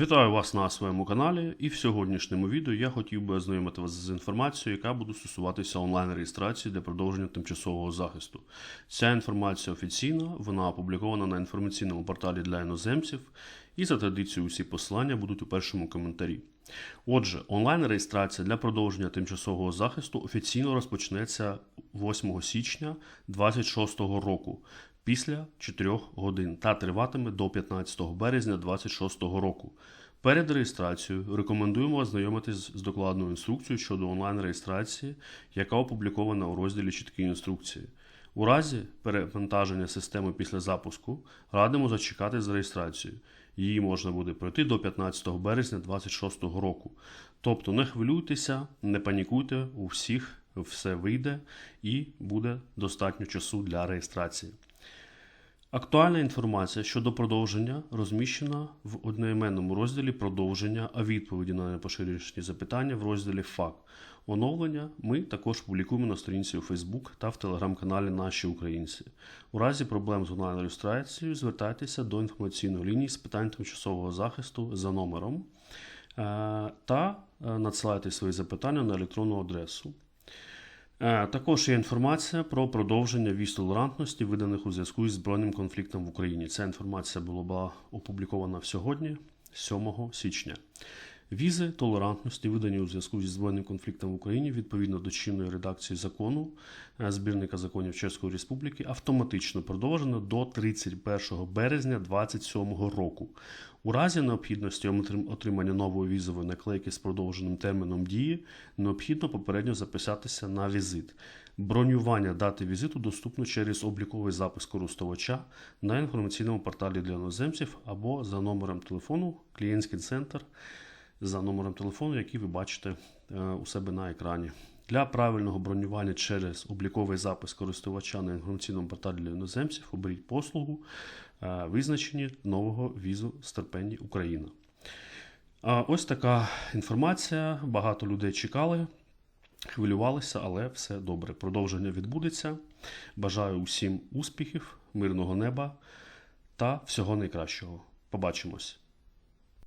Вітаю вас на своєму каналі, і в сьогоднішньому відео я хотів би ознайомити вас з інформацією, яка буде стосуватися онлайн-реєстрації для продовження тимчасового захисту. Ця інформація офіційна, вона опублікована на інформаційному порталі для іноземців, і за традицією усі посилання будуть у першому коментарі. Отже, онлайн-реєстрація для продовження тимчасового захисту офіційно розпочнеться 8 січня 2026 року після 4 годин та триватиме до 15 березня 2026 року. Перед реєстрацією рекомендуємо ознайомитись з докладною інструкцією щодо онлайн-реєстрації, яка опублікована у розділі чіткі інструкції. У разі перевантаження системи після запуску радимо зачекати з реєстрацією. Її можна буде пройти до 15 березня 2026 року. Тобто не хвилюйтеся, не панікуйте, у всіх все вийде і буде достатньо часу для реєстрації. Актуальна інформація щодо продовження розміщена в одноіменному розділі продовження, а відповіді на непоширені запитання в розділі ФАК. Оновлення ми також публікуємо на сторінці у Facebook та в телеграм-каналі Наші Українці. У разі проблем з онлайн-реєстрацією звертайтеся до інформаційної лінії з питань тимчасового захисту за номером е, та е, надсилайте свої запитання на електронну адресу. Е, Також є інформація про продовження віз толерантності, виданих у зв'язку із збройним конфліктом в Україні. Ця інформація була опублікована сьогодні, 7 січня. Візи толерантності, видані у зв'язку зі збройним конфліктом в Україні, відповідно до чинної редакції закону е, збірника законів Чеської Республіки, автоматично продовжено до 31 березня 2027 року. У разі необхідності отримання нової візової наклейки з продовженим терміном дії, необхідно попередньо записатися на візит. Бронювання дати візиту доступно через обліковий запис користувача на інформаційному порталі для іноземців або за номером телефону клієнтський центр за номером телефону, який ви бачите е, у себе на екрані. Для правильного бронювання через обліковий запис користувача на інформаційному порталі для іноземців оберіть послугу е, визначені нового візу стипендій Україна. Ось така інформація. Багато людей чекали, хвилювалися, але все добре. Продовження відбудеться. Бажаю усім успіхів, мирного неба та всього найкращого. Побачимось!